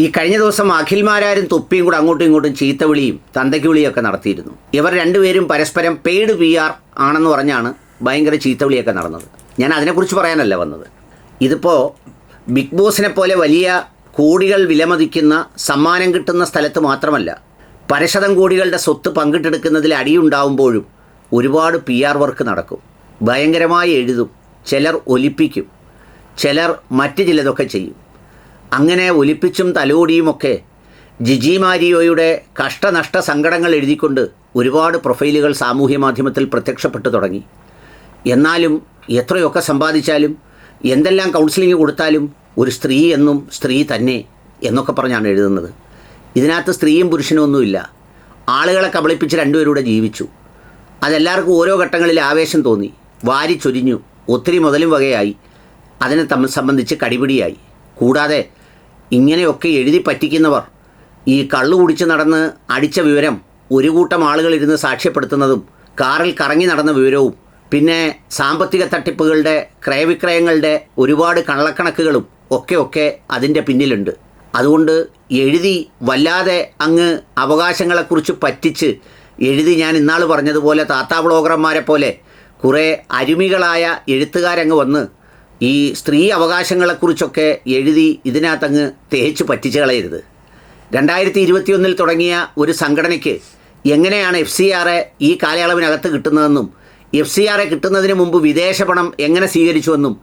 ഈ കഴിഞ്ഞ ദിവസം അഖിൽമാരാരും തൊപ്പിയും കൂടെ അങ്ങോട്ടും ഇങ്ങോട്ടും ചീത്തവിളിയും തന്തയ്ക്ക് വിളിയൊക്കെ നടത്തിയിരുന്നു. ഇവർ രണ്ടുപേരും പരസ്പരം പെയ്ഡ് പി ആർ ആണെന്ന് പറഞ്ഞാണ് ഭയങ്കര ചീത്തവിളിയൊക്കെ നടന്നത്. ഞാൻ അതിനെക്കുറിച്ച് പറയാനല്ല വന്നത്. ഇതിപ്പോൾ ബിഗ് ബോസിനെ പോലെ വലിയ കോടികൾ വിലമതിക്കുന്ന സമ്മാനം കിട്ടുന്ന സ്ഥലത്ത് മാത്രമല്ല പരശതം കോടികളുടെ സ്വത്ത് പങ്കിട്ടെടുക്കുന്നതിൽ അടിയുണ്ടാവുമ്പോഴും ഒരുപാട് പി ആർ വർക്ക് നടക്കും. ഭയങ്കരമായി എഴുതും. ചിലർ ഒലിപ്പിക്കും. ചിലർ മറ്റ് ചിലതൊക്കെ ചെയ്യും. അങ്ങനെ ഒലിപ്പിച്ചും തലോടിയുമൊക്കെ ജിജി മാരിയോയുടെ കഷ്ടനഷ്ട സങ്കടങ്ങൾ എഴുതിക്കൊണ്ട് ഒരുപാട് പ്രൊഫൈലുകൾ സാമൂഹ്യ മാധ്യമത്തിൽ പ്രത്യക്ഷപ്പെട്ടു തുടങ്ങി. എന്നാലും എത്രയൊക്കെ സമ്പാദിച്ചാലും എന്തെല്ലാം കൗൺസിലിംഗ് കൊടുത്താലും ഒരു സ്ത്രീ എന്നും സ്ത്രീ തന്നെ എന്നൊക്കെ പറഞ്ഞാണ് എഴുതുന്നത്. ഇതിനകത്ത് സ്ത്രീയും പുരുഷനും ഒന്നുമില്ല. ആളുകളെ കബളിപ്പിച്ച് രണ്ടുപേരൂടെ ജീവിച്ചു. അതെല്ലാവർക്കും ഓരോ ഘട്ടങ്ങളിൽ ആവേശം തോന്നി. വാരി ചൊരിഞ്ഞു. ഒത്തിരി മുതലും വകയായി. അതിനെ തമ്മിൽ സംബന്ധിച്ച് കടിപിടിയായി. കൂടാതെ ഇങ്ങനെയൊക്കെ എഴുതി പറ്റിക്കുന്നവർ ഈ കള്ളു കുടിച്ച് നടന്ന് അടിച്ച വിവരം ഒരു കൂട്ടം ആളുകൾ ആളുകളിരുന്ന് സാക്ഷ്യപ്പെടുത്തുന്നതും കാറിൽ കറങ്ങി നടന്ന വിവരവും പിന്നെ സാമ്പത്തിക തട്ടിപ്പുകളുടെ ക്രയവിക്രയങ്ങളുടെ ഒരുപാട് കള്ളക്കണക്കുകളും ഒക്കെ ഒക്കെ അതിന്റെ പിന്നിലുണ്ട്. അതുകൊണ്ട് എഴുതി വല്ലാതെ അങ്ങ് അവകാശങ്ങളെക്കുറിച്ച് പറ്റിച്ച് എഴുതി ഞാൻ ഇന്നാൾ പറഞ്ഞതുപോലെ താത്താ ബ്ലോഗർമാരെ പോലെ കുറേ അരുമികളായ എഴുത്തുകാരങ്ങ് വന്ന് ഈ സ്ത്രീ അവകാശങ്ങളെക്കുറിച്ചൊക്കെ എഴുതി ഇതിനകത്തങ്ങ് തേച്ച് പറ്റിച്ച് കളയരുത്. രണ്ടായിരത്തി ഇരുപത്തിയൊന്നിൽ തുടങ്ങിയ ഒരു സംഘടനയ്ക്ക് എങ്ങനെയാണ് എഫ് സി ആറെ ഈ കാലയളവിനകത്ത് കിട്ടുന്നതെന്നും എഫ് സി ആറെ കിട്ടുന്നതിന് മുമ്പ് വിദേശ പണം എങ്ങനെ സ്വീകരിച്ചുവെന്നും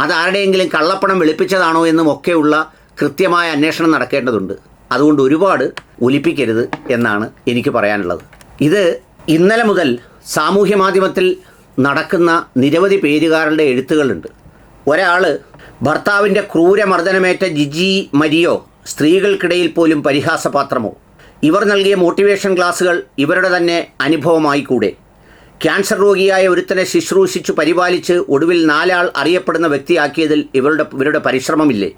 അത് ആരുടെയെങ്കിലും കള്ളപ്പണം വെളുപ്പിച്ചതാണോ എന്നും ഒക്കെയുള്ള കൃത്യമായ അന്വേഷണം നടക്കേണ്ടതുണ്ട്. അതുകൊണ്ട് ഒരുപാട് ഒലിപ്പിക്കരുത് എന്നാണ് എനിക്ക് പറയാനുള്ളത്. ഇത് ഇന്നലെ മുതൽ സാമൂഹ്യ മാധ്യമത്തിൽ നടക്കുന്ന നിരവധി പേരുകാരുടെ എഴുത്തുകളുണ്ട്. ഒരാൾ ഭർത്താവിന്റെ ക്രൂരമർദ്ദനമേറ്റ ജിജി മരിയോ സ്ത്രീകൾക്കിടയിൽ പോലും പരിഹാസപാത്രമോ? ഇവർ നൽകിയ മോട്ടിവേഷൻ ക്ലാസുകൾ ഇവരുടെ തന്നെ അനുഭവമായി കൂടെ ക്യാൻസർ രോഗിയായ ഒരുത്തനെ ശുശ്രൂഷിച്ചു പരിപാലിച്ച് ഒടുവിൽ നാലാൾ അറിയപ്പെടുന്ന വ്യക്തിയാക്കിയതിൽ ഇവരുടെ ഇവരുടെ പരിശ്രമമില്ലേ?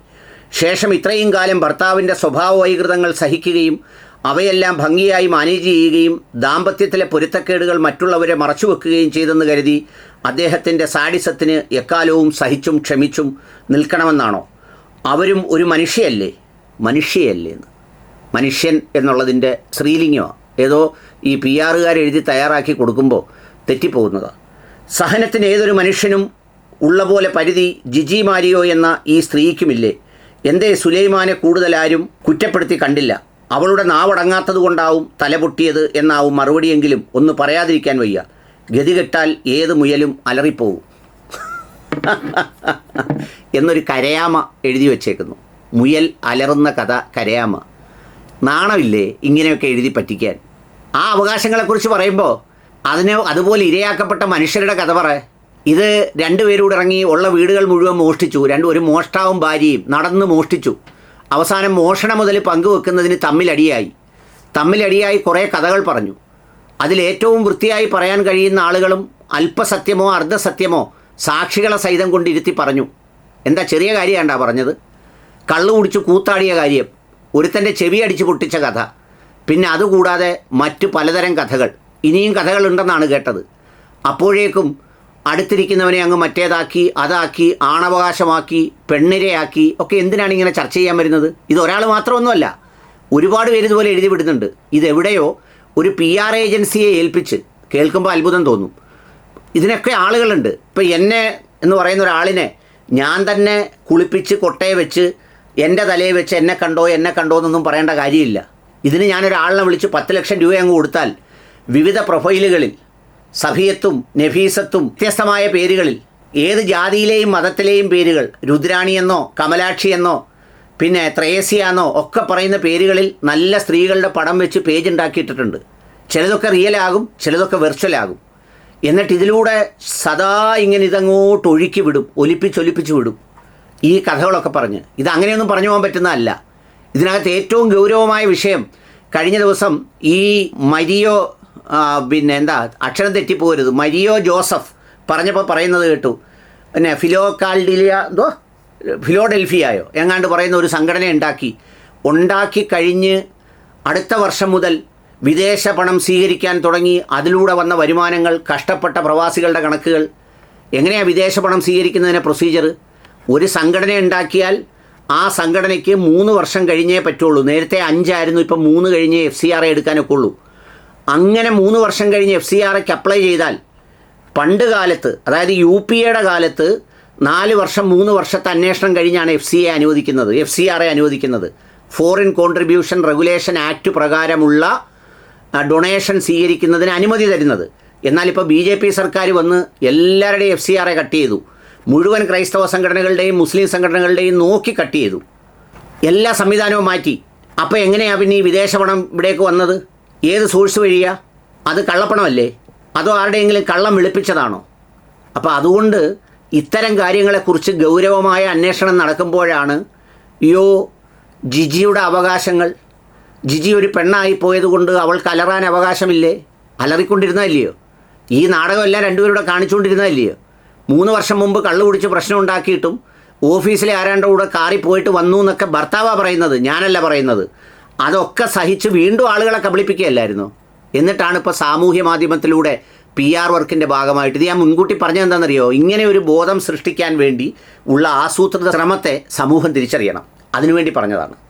ശേഷം ഇത്രയും കാലം ഭർത്താവിന്റെ സ്വഭാവ വൈകൃതങ്ങൾ സഹിക്കുകയും അവയെല്ലാം ഭംഗിയായി മാനേജ് ചെയ്യുകയും ദാമ്പത്യത്തിലെ പൊരുത്തക്കേടുകൾ മറ്റുള്ളവരെ മറച്ചുവെക്കുകയും ചെയ്തെന്ന് കരുതി അദ്ദേഹത്തിന്റെ സാഡിസത്തിന് എക്കാലവും സഹിച്ചും ക്ഷമിച്ചും നിൽക്കണമെന്നാണോ? അവരും ഒരു മനുഷ്യയല്ലേ? മനുഷ്യയല്ലേ എന്ന്. മനുഷ്യൻ എന്നുള്ളതിന്റെ സ്ത്രീലിംഗമാണ് ഏതോ ഈ പി ആറുകാർ എഴുതി തയ്യാറാക്കി കൊടുക്കുമ്പോൾ തെറ്റിപ്പോകുന്നതാണ് സഹനത്തിന് ഏതൊരു മനുഷ്യനും ഉള്ള പോലെ പരിധി ജിജി മാരിയോ എന്ന ഈ സ്ത്രീക്കുമില്ലേ? എന്തേ സുലൈമാനെ കൂടുതലാരും കുറ്റപ്പെടുത്തി കണ്ടില്ല? അവളുടെ നാവടങ്ങാത്തത് കൊണ്ടാവും തലപൊട്ടിയത് എന്നാവും മറുപടിയെങ്കിലും ഒന്ന് പറയാതിരിക്കാൻ വയ്യ. ഗതികെട്ടാൽ ഏത് മുയലും അലറിപ്പോവും. എന്നൊരു കരയാമ എഴുതി വച്ചേക്കുന്നു. മുയൽ അലറുന്ന കഥ കരയാമ. നാണമില്ലേ ഇങ്ങനെയൊക്കെ എഴുതി പറ്റിക്കാൻ? ആ അവകാശങ്ങളെക്കുറിച്ച് പറയുമ്പോൾ അതിനെ അതുപോലെ ഇരയാക്കപ്പെട്ട മനുഷ്യരുടെ കഥ പറ. ഇത് രണ്ടുപേരൂടെ ഇറങ്ങി ഉള്ള വീടുകൾ മുഴുവൻ മോഷ്ടിച്ചു. രണ്ടു ഒരു മോഷ്ടാവും ഭാര്യയും നടന്ന് മോഷ്ടിച്ചു. അവസാനം മോഷണം മുതൽ പങ്കുവെക്കുന്നതിന് തമ്മിലടിയായി. തമ്മിലടിയായി കുറേ കഥകൾ പറഞ്ഞു. അതിലേറ്റവും വൃത്തിയായി പറയാൻ കഴിയുന്ന ആളുകളും അല്പസത്യമോ അർദ്ധസത്യമോ സാക്ഷികളെ സഹിതം കൊണ്ടിരുത്തി പറഞ്ഞു. എന്താ ചെറിയ കാര്യമാണ്ടാ പറഞ്ഞത്? കള്ളു കുടിച്ച് കൂത്താടിയ കാര്യം ഒരുത്തന്റെ ചെവി അടിച്ച് പൊട്ടിച്ച കഥ പിന്നെ അതുകൂടാതെ മറ്റു പലതരം കഥകൾ. ഇനിയും കഥകളുണ്ടെന്നാണ് കേട്ടത്. അപ്പോഴേക്കും അടുത്തിരിക്കുന്നവനെ അങ്ങ് മറ്റേതാക്കി അതാക്കി ആണവകാശമാക്കി പെണ്ണിരയാക്കി ഒക്കെ എന്തിനാണ് ഇങ്ങനെ ചർച്ച ചെയ്യാൻ വരുന്നത്? ഇത് ഒരാൾ മാത്രമൊന്നുമല്ല. ഒരുപാട് പേര് ഇതുപോലെ എഴുതി വിടുന്നുണ്ട്. ഇതെവിടെയോ ഒരു പി ആർ ഏജൻസിയെ ഏൽപ്പിച്ച് കേൾക്കുമ്പോൾ അത്ഭുതം തോന്നും. ഇതിനൊക്കെ ആളുകളുണ്ട്. ഇപ്പം എന്നെ എന്ന് പറയുന്ന ഒരാളിനെ ഞാൻ തന്നെ കുളിപ്പിച്ച് കൊട്ടയെ വെച്ച് എന്റെ തലയെ വെച്ച് എന്നെ കണ്ടോ എന്നെ കണ്ടോ എന്നൊന്നും പറയേണ്ട കാര്യമില്ല. ഇതിന് ഞാനൊരാളിനെ വിളിച്ച് പത്ത് ലക്ഷം രൂപ അങ്ങ് കൊടുത്താൽ വിവിധ പ്രൊഫൈലുകളിൽ സഫിയത്തും നഫീസത്തും വ്യത്യസ്തമായ പേരുകളിൽ. ഏത് ജാതിയിലെയും മതത്തിലെയും പേരുകൾ രുദ്രാണിയെന്നോ കമലാക്ഷിയെന്നോ പിന്നെ ത്രേസ്യാന്നോ ഒക്കെ പറയുന്ന പേരുകളിൽ നല്ല സ്ത്രീകളുടെ പടം വെച്ച് പേജ് ഉണ്ടാക്കിയിട്ടിട്ടുണ്ട്. ചിലതൊക്കെ റിയലാകും ചിലതൊക്കെ വെർച്വലാകും എന്നിട്ട് ഇതിലൂടെ സദാ ഇങ്ങനെ ഇതങ്ങോട്ട് ഒഴുക്കി വിടും ഒലിപ്പിച്ചൊലിപ്പിച്ച് വിടും. ഈ കഥകളൊക്കെ പറഞ്ഞ്. ഇത് അങ്ങനെയൊന്നും പറഞ്ഞു പോകാൻ പറ്റുന്നതല്ല. ഇതിനകത്ത് ഏറ്റവും ഗൗരവമായ വിഷയം കഴിഞ്ഞ ദിവസം ഈ മരിയോ പിന്നെ എന്താ അക്ഷരം തെറ്റിപ്പോരുത്. മരിയോ ജോസഫ് പറഞ്ഞപ്പോൾ പറയുന്നത് കേട്ടു. പിന്നെ ഫിലോ കാൽഡിലിയ എന്തോ ഫിലോഡൽഫിയായോ? എങ്ങാണ്ട് പറയുന്ന ഒരു സംഘടന ഉണ്ടാക്കി. ഉണ്ടാക്കി കഴിഞ്ഞ് അടുത്ത വർഷം മുതൽ വിദേശ പണം സ്വീകരിക്കാൻ തുടങ്ങി. അതിലൂടെ വന്ന വരുമാനങ്ങൾ കഷ്ടപ്പെട്ട പ്രവാസികളുടെ കണക്കുകൾ. എങ്ങനെയാണ് വിദേശ പണം സ്വീകരിക്കുന്നതിന് പ്രൊസീജിയർ ഒരു സംഘടന ഉണ്ടാക്കിയാൽ ആ സംഘടനയ്ക്ക് മൂന്ന് വർഷം കഴിഞ്ഞേ പറ്റുള്ളൂ. നേരത്തെ അഞ്ചായിരുന്നു ഇപ്പം മൂന്ന് കഴിഞ്ഞേ എഫ് സി ആർ എടുക്കാനൊക്കെ ഉള്ളൂ. അങ്ങനെ മൂന്ന് വർഷം കഴിഞ്ഞ് എഫ് സി ആർ അപ്ലൈ ചെയ്താൽ പണ്ട് കാലത്ത് അതായത് യു പി എയുടെ കാലത്ത് നാല് വർഷം മൂന്ന് വർഷത്തെ അന്വേഷണം കഴിഞ്ഞാണ് എഫ് സി എ അനുവദിക്കുന്നത് എഫ് സി ആർ എ അനുവദിക്കുന്നത്. ഫോറിൻ കോൺട്രിബ്യൂഷൻ റെഗുലേഷൻ ആക്ട് പ്രകാരമുള്ള ഡൊണേഷൻ സ്വീകരിക്കുന്നതിന് അനുമതി തരുന്നത്. എന്നാൽ ഇപ്പോൾ ബി ജെ പി സർക്കാർ വന്ന് എല്ലാവരുടെയും F C R A cut ചെയ്തു. മുഴുവൻ ക്രൈസ്തവ സംഘടനകളുടെയും മുസ്ലിം സംഘടനകളുടെയും നോക്കി കട്ട് ചെയ്തു. എല്ലാ സംവിധാനവും മാറ്റി. അപ്പോൾ എങ്ങനെയാണ് പിന്നെ ഈ വിദേശ പണം ഇവിടേക്ക് വന്നത്? ഏത് സോഴ്സ് വഴിയാ? അത് കള്ളപ്പണമല്ലേ? അതോ ആരുടെയെങ്കിലും കള്ളം വെളുപ്പിച്ചതാണോ? അപ്പോൾ അതുകൊണ്ട് ഇത്തരം കാര്യങ്ങളെക്കുറിച്ച് ഗൗരവമായ അന്വേഷണം നടക്കുമ്പോഴാണ് യോ ജിജിയുടെ അവകാശങ്ങൾ. ജിജി ഒരു പെണ്ണായി പോയതുകൊണ്ട് അവൾക്ക് അലറാൻ അവകാശമില്ലേ? അലറിക്കൊണ്ടിരുന്നതല്ലയോ? ഈ നാടകമെല്ലാം രണ്ടുപേരുടെ കാണിച്ചുകൊണ്ടിരുന്നതല്ലയോ? മൂന്ന് വർഷം മുമ്പ് കള്ളു കുടിച്ച് പ്രശ്നം ഉണ്ടാക്കിയിട്ടും ഓഫീസിലെ ആരാണ്ട് കൂടെ കാറി പോയിട്ട് വന്നു എന്നൊക്കെ ഭർത്താവാണ് പറയുന്നത്. ഞാനല്ല പറയുന്നത്. അതൊക്കെ സഹിച്ച് വീണ്ടും ആളുകളെ കബളിപ്പിക്കുകയല്ലായിരുന്നു? എന്നിട്ടാണ് ഇപ്പോൾ സാമൂഹ്യ മാധ്യമത്തിലൂടെ പി ആർ വർക്കിന്റെ ഭാഗമായിട്ട് ഇത് ഞാൻ മുൻകൂട്ടി പറഞ്ഞത് എന്താണെന്നറിയോ ഇങ്ങനെ ഒരു ബോധം സൃഷ്ടിക്കാൻ വേണ്ടി ഉള്ള ആസൂത്രിത ശ്രമത്തെ സമൂഹം തിരിച്ചറിയണം. അതിനുവേണ്ടി പറഞ്ഞതാണ്.